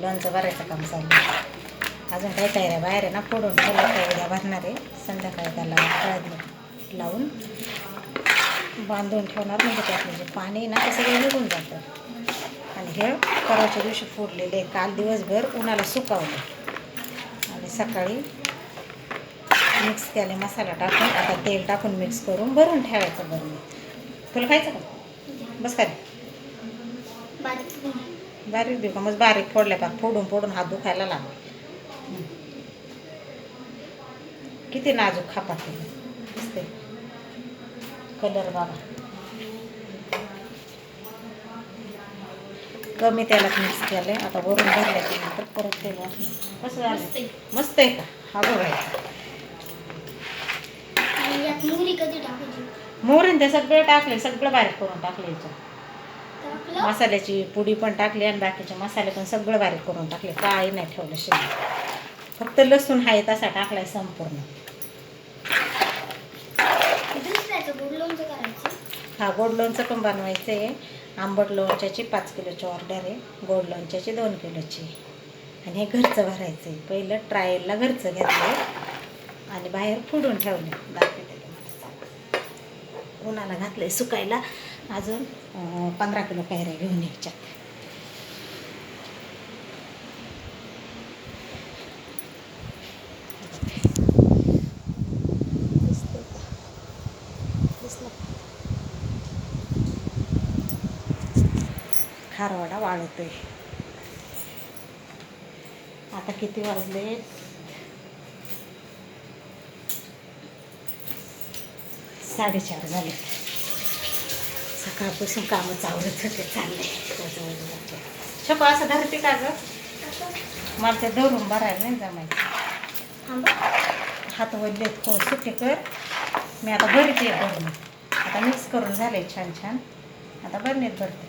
लोणचं भरायचं काम चाललं अजून काही तयाऱ्या बाहेर आहे ना फोडून ठेवलं काही उद्या भरणार आहे. संध्याकाळी त्याला हळद लावून बांधून ठेवणार म्हणजे त्यात म्हणजे पाणी ना ते सगळं निघून जातं. आणि हे परवाच्या दिवशी फोडलेले काल दिवसभर उन्हाला सुकावलं. आणि सकाळी मिक्स केले मसाला टाकून आता तेल टाकून मिक्स करून भरून ठेवायचं भरून तुला खायचं का? बस काय बारीक मग बारीक फोडल्या पाक फोडून फोडून हात दुखायला लागले. किती नाजूक खापा केलं दिसते कलर बघा. कमी त्याला मिक्स केलं आता वरून भरल्याच्या नंतर परत तेल कसं झालं? मस्त आहे. का? हा बघायचं टाकायची? मोहरीन ते सगळं टाकले सगळं बारीक करून टाकले याच्यात. टाकलं मसाल्याची पुडी पण टाकली आणि बाकीचे मसाले पण सगळं बारीक करून टाकले. काही नाही ठेवलं शिल्लक. फक्त लसूण आहे तसा टाकलाय संपूर्ण. हा गोड लोणचं पण बनवायचं आहे आंबट लोणच्याची पाच किलोची ऑर्डर आहे. गोड लोणच्याची दोन किलोची. आणि हे घरचं भरायचं आहे पहिलं ट्रायलला घरचं घेतलं आणि बाहेर फोडून ठेवले दाखवते. उन्हाला घातलंय सुकायला. अजून पंधरा किलो कैऱ्या घेऊन यायच्या. खारवाडा वाळवतोय. आता किती वाजले साडेचार झाले सकाळपासून कामं चावलत होते चालले. छको असं धरते का ग? मला ते धरून भरायला नाही जमायचं हात वडलेत को सुट्टे कर. मी आता भरते भरून आता मिक्स करून झाले छान छान. आता बरणीत भरते.